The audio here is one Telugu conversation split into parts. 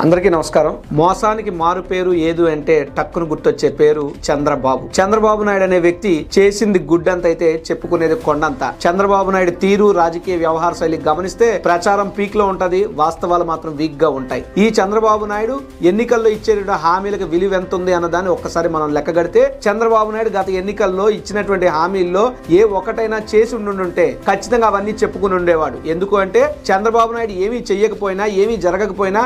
అందరికీ నమస్కారం. మోసానికి మారు పేరు ఏదు అంటే టక్కును గుర్తొచ్చే పేరు చంద్రబాబు. చంద్రబాబు నాయుడు అనే వ్యక్తి చేసింది గుడ్డంత అయితే చెప్పుకునేది కొండంత. చంద్రబాబు నాయుడు తీరు రాజకీయ వ్యవహార శైలి గమనిస్తే ప్రచారం పీక్లో ఉంటది వాస్తవాలు మాత్రం వీక్గా ఉంటాయి. ఈ చంద్రబాబు నాయుడు ఎన్నికల్లో ఇచ్చే హామీలకు విలువ ఎంత ఉంది అన్నదాన్ని ఒక్కసారి మనం లెక్కగడితే చంద్రబాబు నాయుడు గత ఎన్నికల్లో ఇచ్చినటువంటి హామీల్లో ఏ ఒక్కటైనా చేసి ఉండుంటే ఖచ్చితంగా అవన్నీ చెప్పుకుని ఉండేవాడు. ఎందుకు అంటే చంద్రబాబు నాయుడు ఏమీ చెయ్యకపోయినా ఏమీ జరగకపోయినా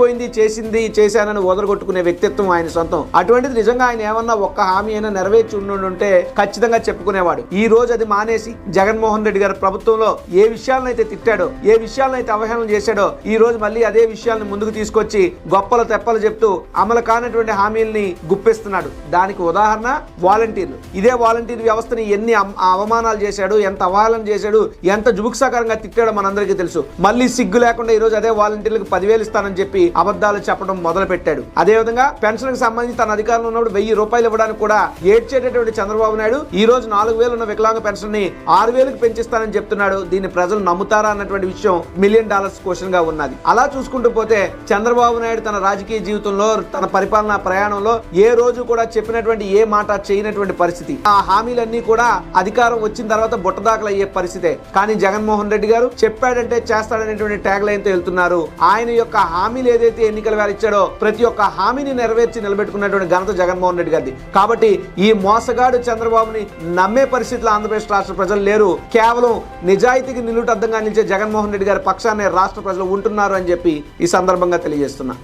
వెళ్ళిపోయింది చేసింది చేశానని వదలగొట్టుకునే వ్యక్తిత్వం ఆయన సొంతం. అటువంటిది నిజంగా ఆయన ఏమన్నా ఒక్క హామీ అయినా నెరవేర్చి ఉండుంటే ఖచ్చితంగా చెప్పుకునేవాడు. ఈ రోజు అది మానేసి జగన్మోహన్ రెడ్డి గారి ప్రభుత్వంలో ఏ విషయాలనైతే తిట్టాడో ఏ విషయాలనైతే అవహేళన చేశాడో ఈ రోజు మళ్ళీ అదే విషయాలను ముందుకు తీసుకొచ్చి గొప్పలు తెప్పలు చెప్తూ అమలు కానటువంటి హామీల్ని గుప్పిస్తున్నాడు. దానికి ఉదాహరణ వాలంటీర్లు. ఇదే వాలంటీర్ వ్యవస్థని ఎన్ని అవమానాలు చేశాడు ఎంత అవహేళన చేశాడు ఎంత జుభుక్సాకరంగా తిట్టాడో మనందరికీ తెలుసు. మళ్ళీ సిగ్గు లేకుండా ఈ రోజు అదే వాలంటీర్లకు పదివేలు ఇస్తానని చెప్పి అబద్ధాలు చెప్పడం మొదలు పెట్టాడు అదే విధంగా పెన్షన్కి సంబంధించి తన అధికారంలో ఉన్నప్పుడు వెయ్యి రూపాయలు ఇవ్వడానికి కూడా ఏడ్చేటటువంటి చంద్రబాబు నాయుడు ఈ రోజు నాలుగు వేలు ఉన్న వికలాంగ పెన్షన్ని ఆరు వేలకు పెంచిస్తానని చెప్తున్నాడు. దీన్ని ప్రజలు నమ్ముతారా అన్నటువంటి విషయం మిలియన్ డాలర్స్ క్వశ్చన్గా ఉన్నది. అలా చూసుకుంటూ పోతే చంద్రబాబు నాయుడు తన రాజకీయ జీవితంలో తన పరిపాలనా ప్రయాణంలో ఏ రోజు కూడా చెప్పినటువంటి ఏ మాట చేయనటువంటి పరిస్థితి. ఆ హామీలన్నీ కూడా అధికారం వచ్చిన తర్వాత బుట్టదాఖలు అయ్యే పరిస్థితే. కానీ జగన్మోహన్ రెడ్డి గారు చెప్పాడంటే చేస్తాడనేటువంటి ట్యాగ్ లైన్తో వెళ్తున్నారు. ఆయన యొక్క హామీలు ఏదైతే ఎన్నికల వేళ ఇచ్చాడో ప్రతి ఒక్క హామీని నెరవేర్చి నిలబెట్టుకున్నటువంటి ఘనత జగన్మోహన్ రెడ్డి గారిది. కాబట్టి ఈ మోసగాడు చంద్రబాబుని నమ్మే పరిస్థితిలో ఆంధ్రప్రదేశ్ రాష్ట్ర ప్రజలు లేరు. కేవలం నిజాయితీకి నిలుటద్దంగా నిలిచే జగన్మోహన్ రెడ్డి గారి పక్షాన్ని రాష్ట్ర ప్రజలు ఉంటున్నారు అని చెప్పి ఈ సందర్భంగా తెలియజేస్తున్నా.